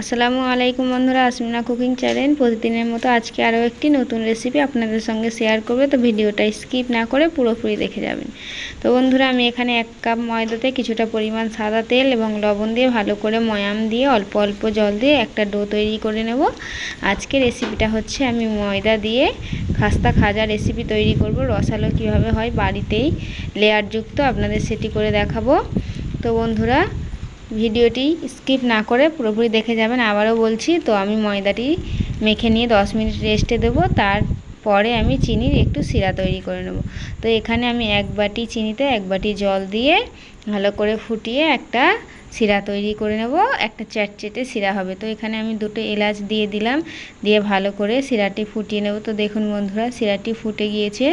আসসালামু আলাইকুম বন্ধুরা, আসমিনা কুকিং চ্যানেল। প্রতিদিনের মতো আজকে আরও একটি নতুন রেসিপি আপনাদের সঙ্গে শেয়ার করবে। তো ভিডিওটা স্কিপ না করে পুরোপুরি দেখে যাবেন। তো বন্ধুরা, আমি এখানে এক কাপ ময়দাতে কিছুটা পরিমাণ সাদা তেল এবং লবণ দিয়ে ভালো করে ময়াম দিয়ে অল্প অল্প জল দিয়ে একটা ডো তৈরি করে নেব। আজকে রেসিপিটা হচ্ছে আমি ময়দা দিয়ে খাস্তা খাজা রেসিপি তৈরি করব। রসালো কীভাবে হয় বাড়িতেই লেয়ারযুক্ত আপনাদের সেটি করে দেখাবো। তো বন্ধুরা ভিডিওটি স্কিপ না করে পুরোপুরি দেখে যাবেন। আবারও বলছি, তো আমি ময়দাটি মেখে নিয়ে 10 মিনিট রেস্টে দেবো। তারপরে আমি চিনির একটু শিরা তৈরি করে নেব। তো এখানে আমি এক বাটি চিনিতে এক বাটি জল দিয়ে ভালো করে ফুটিয়ে একটা শিরা তৈরি করে নেব। একটা চ্যাটচেটে শিরা হবে। তো এখানে আমি দুটো এলাচ দিয়ে দিলাম, দিয়ে ভালো করে শিরাটি ফুটিয়ে নেব। তো দেখুন বন্ধুরা, শিরাটি ফুটে গিয়েছে,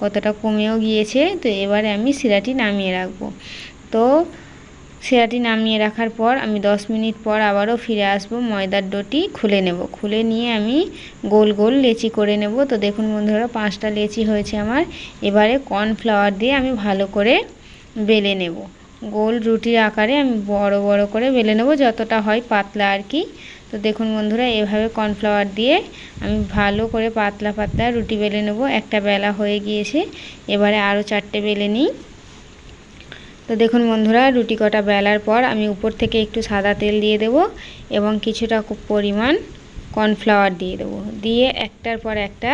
কতটা কমেও গিয়েছে। তো এবারে আমি শিরাটি নামিয়ে রাখব। তো সেরাটি নামিয়ে রাখার পর আমি 10 মিনিট পর আবারও ফিরে আসব। ময়দার ডোটি খুলে নেব। খুলে নিয়ে আমি গোল গোল লেচি করে নেব। তো দেখুন বন্ধুরা, পাঁচটা লেচি হয়েছে আমার। এবারে কর্নফ্লাওয়ার দিয়ে আমি ভালো করে বেলে নেব। গোল রুটির আকারে আমি বড় বড় করে বেলে নেব, যতটা হয় পাতলা আর কি। তো দেখুন বন্ধুরা, এভাবে কর্নফ্লাওয়ার দিয়ে আমি ভালো করে পাতলা পাতলা রুটি বেলে নেব। একটা বেলা হয়ে গিয়েছে। এবারে আরও চারটে বেলে নিই। তো দেখুন বন্ধুরা, রুটি কটা বেলার পর আমি উপর থেকে একটু সাদা তেল দিয়ে দেব এবং কিছুটা পরিমাণ কর্নফ্লাওয়ার দিয়ে দেব। দিয়ে একটার পর একটা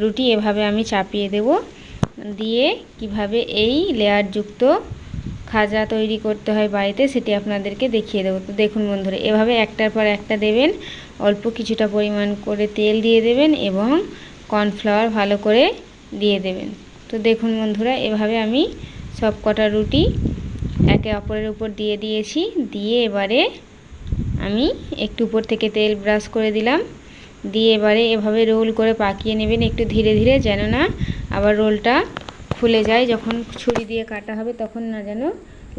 রুটি এভাবে আমি চাপিয়ে দেব। দিয়ে কীভাবে এই লেয়ারযুক্ত খাজা তৈরি করতে হয় বাড়িতে সেটি আপনাদেরকে দেখিয়ে দেবো। তো দেখুন বন্ধুরা, এভাবে একটার পর একটা দেবেন, অল্প কিছুটা পরিমাণ করে তেল দিয়ে দেবেন এবং কর্নফ্লাওয়ার ভালো করে দিয়ে দেবেন। তো দেখুন বন্ধুরা, এভাবে আমি সব কটা রুটি একে অপরের উপর দিয়ে দিয়েছি। দিয়ে এবারে আমি একটু উপর থেকে তেল ব্রাশ করে দিলাম। দিয়ে এবারে এভাবে রোল করে পাকিয়ে নেবেন একটু ধীরে ধীরে যেন না আবার রোলটা খুলে যায়। যখন ছুরি দিয়ে কাটা হবে তখন না যেন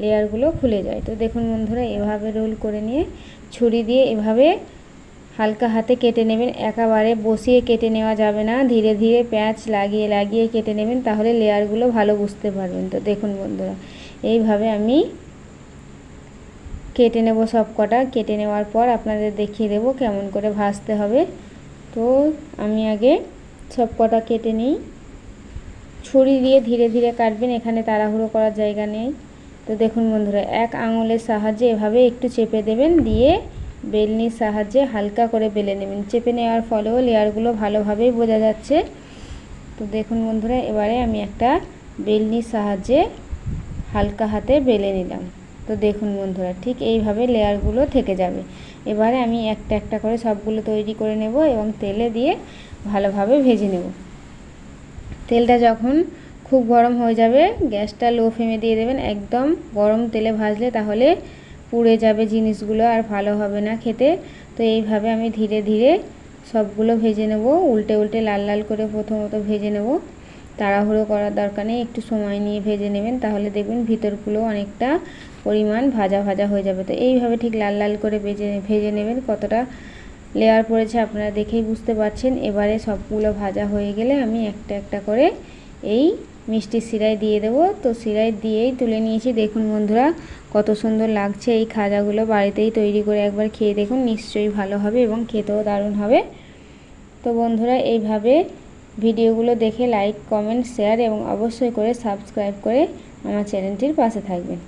লেয়ারগুলো খুলে যায়। তো দেখুন বন্ধুরা, এভাবে রোল করে নিয়ে ছুরি দিয়ে এভাবে হালকা হাতে কেটে নেবেন, একেবারে বসিয়ে কেটে নেওয়া যাবে না। ধীরে ধীরে প্যাঁচ লাগিয়ে লাগিয়ে কেটে নেবেন, তাহলে লেয়ারগুলো ভালো বুঝতে পারবেন। তো দেখুন বন্ধুরা, এইভাবে আমি কেটে নেব সব কটা কেটে নেওয়ার পর আপনাদের দেখিয়ে দেব কেমন করে ভাজতে হবে। তো আমি আগে সব কটা কেটে নিই। ছুরি দিয়ে ধীরে ধীরে কাটবেন, এখানে তাড়াহুড়ো করার জায়গা নেই। তো দেখুন বন্ধুরা, এক আঙুলের সাহায্যে এভাবে একটু চেপে দেবেন, দিয়ে বেলনির সাহায্যে হালকা করে বেলে নেবেন। চেপে নেওয়ার ফলেও লেয়ারগুলো ভালোভাবেই বোঝা যাচ্ছে। তো দেখুন বন্ধুরা, এবারে আমি একটা বেলনির সাহায্যে হালকা হাতে বেলে নিলাম। তো দেখুন বন্ধুরা, ঠিক এইভাবে লেয়ারগুলো থেকে যাবে। এবারে আমি একটা একটা করে সবগুলো তৈরি করে নেব এবং তেলে দিয়ে ভালোভাবে ভেজে নেব। তেলটা যখন খুব গরম হয়ে যাবে, গ্যাসটা লো ফ্লেমে দিয়ে দেবেন। একদম গরম তেলে ভাজলে তাহলে পুড়ে যাবে জিনিসগুলো আর ভালো হবে না খেতে। তো এইভাবে আমি ধীরে ধীরে সবগুলো ভেজে নেব। উল্টে উল্টে লাল লাল করে প্রথমত ভেজে নেব। তাড়াহুড়ো করার দরকার নেই, একটু সময় নিয়ে ভেজে নেবেন, তাহলে দেখবেন ভিতরগুলো অনেকটা পরিমাণ ভাজা ভাজা হয়ে যাবে। তো এইভাবে ঠিক লাল লাল করে ভেজে ভেজে নেবেন, কতটা লেয়ার পড়েছে আপনারা দেখেই বুঝতে পারছেন। এবারে সবগুলো ভাজা হয়ে গেলে আমি একটা একটা করে এই মিষ্টি সিরাই দিয়ে দেবো। তো সিরাই দিয়েই তুলে নিয়েছি। দেখুন বন্ধুরা, কত সুন্দর লাগছে এই খাজাগুলো। বাড়িতেই তৈরি করে একবার খেয়ে দেখুন, নিশ্চয়ই ভালো হবে এবং খেতেও দারুণ হবে। তো বন্ধুরা, এইভাবে ভিডিওগুলো দেখে লাইক কমেন্ট শেয়ার এবং অবশ্যই করে সাবস্ক্রাইব করে আমার চ্যানেলটির পাশে থাকবেন।